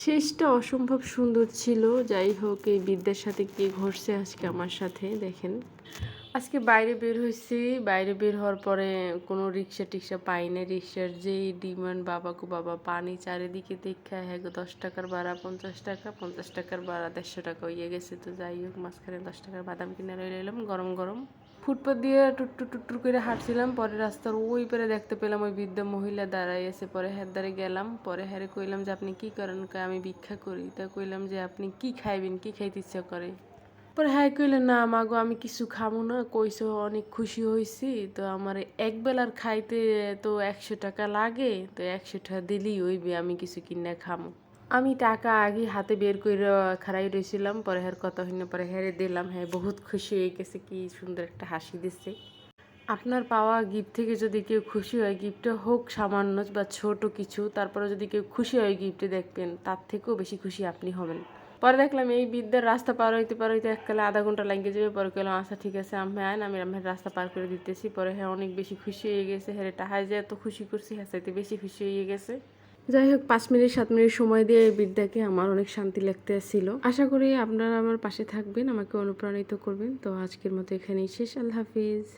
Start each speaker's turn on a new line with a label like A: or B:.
A: শেষটা অসম্ভব সুন্দর ছিল। যাই হোক, এই বিদ্যার সাথে কি ঘটছে আজকে আমার সাথে, দেখেন। আজকে বাইরে বের হয়েছি। বাইরে বের হওয়ার পরে কোনো রিক্সা টিক্সা পাই না রিক্সার যেই ডিমান্ড, বাবাকু বাবা, পানি চারিদিকে দেখা হ্যাঁ দশ টাকার ভাড়া, পঞ্চাশ টাকা, পঞ্চাশ টাকার ভাড়া, দেড়শো টাকা হয়ে গেছে। তো যাই হোক, মাঝখানে দশ টাকার বাদাম কিনে রয়ে এলাম, গরম গরম। ফুটপাত দিয়ে টুট্টু টুট্টু করে হাঁটছিলাম, পরে রাস্তার ওই পারে দেখতে পেলাম ওই বৃদ্ধ মহিলা দাঁড়াই আছে। পরে হ্যার দ্বারে গেলাম। পরে হ্যারে কইলাম যে, আপনি কি করেন? আমি ভিক্ষা করি। তা কইলাম যে, আপনি কি খাইবেন? কি খাইতে ইচ্ছা করে? পরে হ্যাঁ কইলে, না মাগো আমি কিছু খাব না। কইছো অনেক খুশি হয়েছি তো আমার এক বেলার খাইতে তো একশো টাকা লাগে। তো একশো টাকা দিলেই হইবে, আমি কিছু কিনে খামো। আমি টাকা আগে হাতে বের করে খাড়াই রয়েছিলাম পরে হ্যার কথা হইনা পরে হ্যারে দিলাম। হ্যাঁ বহুত খুশি হয়ে গেছে, কি সুন্দর একটা হাসি দিচ্ছে আপনার পাওয়া গিফট থেকে যদি কেউ খুশি হয় গিফটটা হোক সামান্য বা ছোট কিছু, তারপরে যদি কেউ খুশি হয় গিফটে দেখবেন, তার থেকেও বেশি খুশি আপনি হবেন। পরে দেখলাম এই বিদ্যার রাস্তা পার হইতে পার হইতে এককালে আধা ঘণ্টা লাগিয়ে যাবে, পরে কইলাম আচ্ছা ঠিক আছে আমি আইন আমি আমার রাস্তা পার করে দিতেছি। পরে হ্যাঁ অনেক বেশি খুশি হয়ে গেছে হ্যাঁ টাহায় যে এত খুশি করছি হ্যাঁ বেশি খুশি হয়ে গেছে। যাই হোক, পাঁচ মিনিট, সাত মিনিট সময় দিয়ে এই বিদ্যাকে আমার অনেক শান্তি লাগতে ছিল। আশা করি আপনারা আমার পাশে থাকবেন, আমাকে অনুপ্রাণিত করবেন। তো আজকের মতো এখানেই শেষ। আল্লাহ হাফিজ।